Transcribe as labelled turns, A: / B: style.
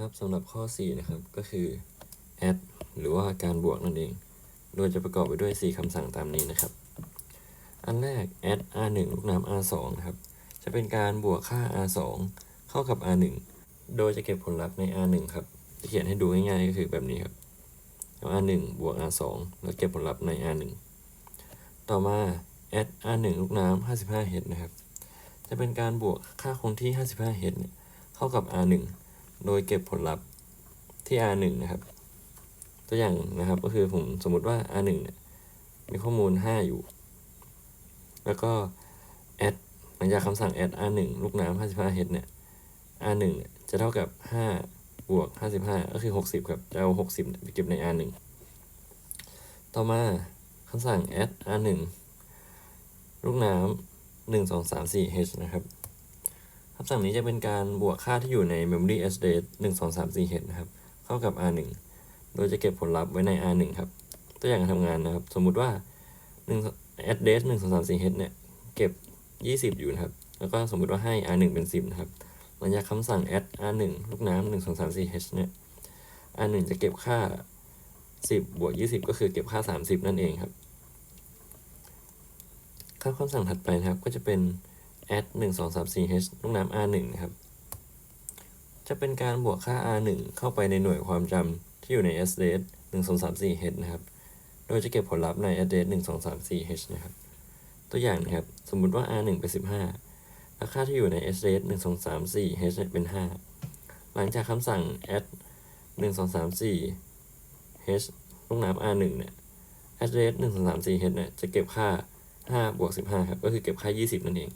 A: ครับสำหรับข้อ 4 นะครับ ก็คือ add หรือว่าการบวกนั่นเอง โดยจะประกอบไปด้วย 4คำสั่งตามนี้นะครับ อันแรก add r1 ลูกน้ำ r2 นะครับ จะเป็นการบวกค่า r2 เข้ากับ r1 โดยจะเก็บผลลัพธ์ใน r1 ครับเขียนให้ดูง่ายๆก็คือแบบนี้ครับเอา r1 บวก r2 แล้วเก็บผลลัพธ์ใน r1 ต่อมา add r1 ลูกน้ำ 55h นะครับ จะเป็นการบวกค่าคงที่ 55h เนี่ยเข้ากับ r1 โดยเก็บผลลัพธ์ที่ r1 นะครับ ตัวอย่างนะครับก็คือผมสมมติว่า r1 เนี่ยมีข้อมูล 5 อยู่ แล้วก็ add หลังจากคำสั่ง add r1 ลูกน้ำ 55h เนี่ย r1 เนี่ยจะเท่ากับ 5 บวก 55 ก็คือ 60 ครับจะเอา 60เนี่ยไปเก็บใน r1 ต่อมาคำสั่ง add r1 ลูกน้ำ1 2 3 4 h นะครับ คำสั่งนี้จะเป็นการบวกค่าที่อยู่ใน memory address 1 2 3 4 h นะครับ เข้ากับ r1 โดยจะเก็บผลลัพธ์ไว้ใน r1 ครับ ตัวอย่างการทำงานนะครับ สมมุติว่า1 address 1 2 3 4 h เนี่ย เก็บ 20 อยู่นะครับ แล้วก็สมมุติว่าให้ r1 เป็น 10 นะครับ หลังจากคำสั่ง add r1 ลูกน้ำ1 2 3 4 h เนี่ย r1 จะเก็บค่า 10 บวก 20 ก็คือเก็บค่า 30 นั่นเองครับค่าคำสั่งถัดไปนะครับ ก็จะเป็น add 1 2 3 4 h ลูกน้ำ r1 นะครับ จะเป็นการบวกค่า r1 เข้าไปในหน่วยความจำที่อยู่ใน address 1 2 3 4 h นะครับ โดยจะเก็บผลลัพธ์ใน address 1 2 3 4 h นะครับ ตัวอย่างนะครับ สมมุติว่า r1 เป็น 15 แล้วค่าที่อยู่ใน address 1 2 3 4 h เนี่ยเป็น 5 หลังจากคำสั่ง add 1 2 3 4 h ลูกน้ำ r1 เนี่ย address 1 2 3 4 h เนี่ยจะเก็บค่า5บวก15 ครับ ก็คือเก็บค่า 20 นั่นเอง